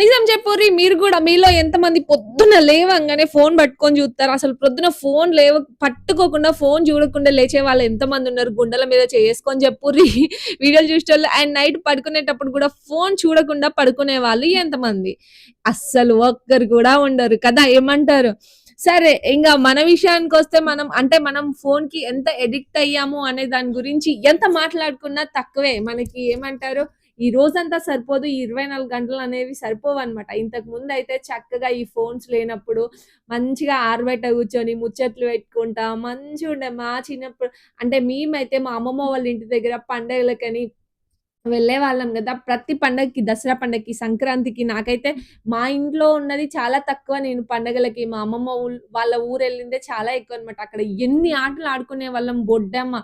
నిజం చెప్పుర్రి మీరు కూడా మీలో ఎంతమంది పొద్దున లేవంగానే ఫోన్ పట్టుకొని చూస్తారు. అసలు పొద్దున ఫోన్ లేవ పట్టుకోకుండా ఫోన్ చూడకుండా లేచే వాళ్ళు ఎంతమంది ఉన్నారు? గుండెల మీద చేసుకొని చెప్పుర్రి వీడియోలు చూసేవాళ్ళు అండ్ నైట్ పడుకునేటప్పుడు కూడా ఫోన్ చూడకుండా పడుకునే వాళ్ళు ఎంతమంది? అస్సలు ఒక్కరు కూడా ఉండరు కదా ఏమంటారు? సరే ఇంకా మన విషయానికి వస్తే మనం అంటే మనం ఫోన్కి ఎంత ఎడిక్ట్ అయ్యాము అనే దాని గురించి ఎంత మాట్లాడుకున్నా తక్కువే. మనకి ఏమంటారు? ఈ రోజంతా సరిపోదు ఈ ఇరవై నాలుగు గంటలు అనేవి సరిపోవు అనమాట ఇంతకు ముందు అయితే చక్కగా ఈ ఫోన్స్ లేనప్పుడు మంచిగా ఆరబెట్ట కూర్చొని ముచ్చట్లు పెట్టుకుంటా మంచిగా ఉండే మా చిన్నప్పుడు అంటే మేమైతే మా అమ్మమ్మ వాళ్ళ ఇంటి దగ్గర పండగలకని వెళ్ళే వాళ్ళం కదా. ప్రతి పండగకి దసరా పండగకి సంక్రాంతికి నాకైతే మా ఇంట్లో ఉన్నది చాలా తక్కువ. నేను పండగలకి మా అమ్మమ్మ వాళ్ళ ఊరు వెళ్ళిందే చాలా ఎక్కువ అనమాట అక్కడ ఎన్ని ఆటలు ఆడుకునే వాళ్ళం. బొడ్డమ్మ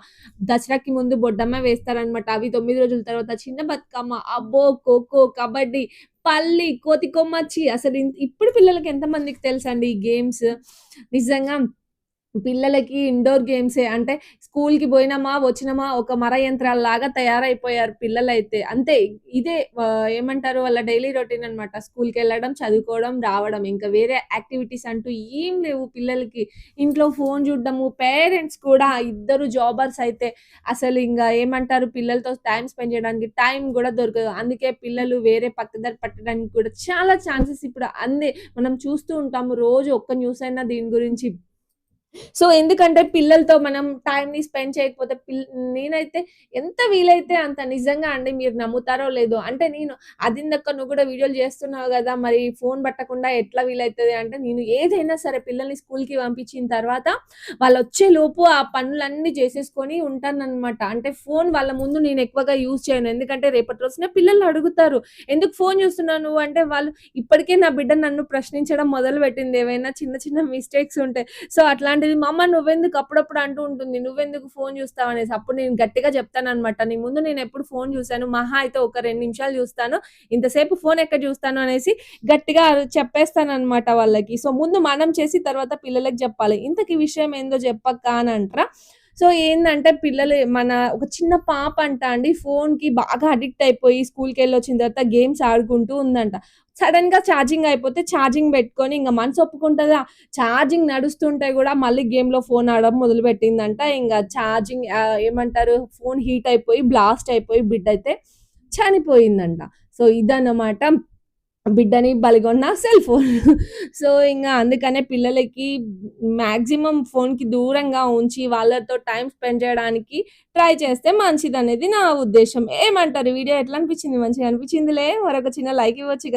దసరాకి ముందు బొడ్డమ్మ వేస్తారనమాట. అవి తొమ్మిది రోజుల తర్వాత చిన్న బతుకమ్మ అబ్బో ఖోఖో కబడ్డీ పల్లి కోతి కొమ్మచ్చి. అసలు ఇప్పుడు పిల్లలకి ఎంతమందికి తెలుసండి ఈ గేమ్స్? నిజంగా పిల్లలకి ఇండోర్ గేమ్సే అంటే స్కూల్‌కి పోయినామా, వచ్చినామా ఒక మర యంత్రాల్లాగా తయారైపోయారు పిల్లలైతే. అంతే ఇదే ఏమంటారు వాళ్ళ డైలీ రొటీన్ అన్నమాట. స్కూల్‌కెళ్ళడం, చదువుకోవడం, రావడం. ఇంకా వేరే యాక్టివిటీస్ అంటూ ఏం లేవు పిల్లలకి. ఇంట్లో ఫోన్ చూడడము, పేరెంట్స్ కూడా ఇద్దరు జాబర్స్ అయితే అసలు ఇంకా ఏమంటారు పిల్లలతో టైం స్పెండ్ చేయడానికి టైం కూడా దొరకదు. అందుకే పిల్లలు వేరే పక్కదారి పట్టడానికి కూడా చాలా ఛాన్సెస్ ఇప్పుడు అందే మనం చూస్తూ ఉంటాము. రోజు ఒక్క న్యూస్ అయినా దీని గురించి సో, ఎందుకంటే పిల్లలతో మనం టైమ్‌ని స్పెండ్ చేయకపోతే పిల్ నేనైతే ఎంత వీలైతే అంత నిజంగా అండి మీరు నమ్ముతారో లేదో. అంటే నేను అదిందక్క నువ్వు కూడా వీడియోలు చేస్తున్నావు కదా మరి ఫోన్ పట్టకుండా ఎట్లా వీలైతుంది అంటే నేను ఏదైనా సరే పిల్లల్ని స్కూల్‌కి పంపించిన తర్వాత వాళ్ళొచ్చేలోపు ఆ పనులన్నీ చేసేసుకొని ఉంటానన్నమాట. అంటే ఫోన్ వాళ్ళ ముందు నేను ఎక్కువగా యూజ్ చేయను. ఎందుకంటే రేపటి రోజున పిల్లలు అడుగుతారు. ఎందుకు ఫోన్ చూస్తున్నావు నువ్వు? అంటే వాళ్ళు ఇప్పటికే నా బిడ్డ నన్ను ప్రశ్నించడం మొదలు పెట్టింది ఏవైనా చిన్న చిన్న మిస్టేక్స్ ఉంటాయి సో, అట్లాంటి అట్లాంటిది మా అమ్మ నువ్వెందుకు అప్పుడప్పుడు అంటూ ఉంటుంది. నువ్వెందుకు ఫోన్ చూస్తావు అనేసి. అప్పుడు నేను గట్టిగా చెప్తాననమాట. నీ ముందు నేను ఎప్పుడు ఫోన్ చూశాను మహా అయితే ఒక రెండు నిమిషాలు చూస్తాను. ఇంతసేపు ఫోన్ ఎక్కడ చూస్తాను అనేసి గట్టిగా చెప్పేస్తాననమాట వాళ్ళకి. సో, ముందు మనం చేసి తర్వాత పిల్లలకి చెప్పాలి. ఇంతకీ విషయం ఏందో చెప్పక్క అని అంటారా? సో, ఏంటంటే పిల్లలు మన ఒక చిన్న పాప అంట అండి ఫోన్కి బాగా అడిక్ట్ అయిపోయి స్కూల్కి వెళ్ళి వచ్చిన తర్వాత గేమ్స్ ఆడుకుంటూ ఉందంట. సడెన్‌గా ఛార్జింగ్ అయిపోతే ఛార్జింగ్ పెట్టుకొని ఇంకా మనసు ఒప్పుకుంటుందా ఛార్జింగ్ నడుస్తుంటే కూడా మళ్ళీ గేమ్‌లో ఫోన్ ఆడడం మొదలుపెట్టిందంట. ఇంకా ఛార్జింగ్ ఏమంటారు ఫోన్ హీట్ అయిపోయి బ్లాస్ట్ అయిపోయి బిడ్డయితే చనిపోయిందంట. సో, ఇదన్నమాట బిడ్డని బలిగొన్న సెల్ ఫోన్. సో, ఇంకా అందుకనే పిల్లలకి మాక్సిమం ఫోన్కి దూరంగా ఉంచి వాళ్ళతో టైం స్పెండ్ చేయడానికి ట్రై చేస్తే మంచిదనేది నా ఉద్దేశం ఏమంటారు? వీడియో ఎట్లా అనిపించింది? మంచిగా అనిపించిందిలే. మరొక చిన్న లైక్ ఇవ్వచ్చు కదా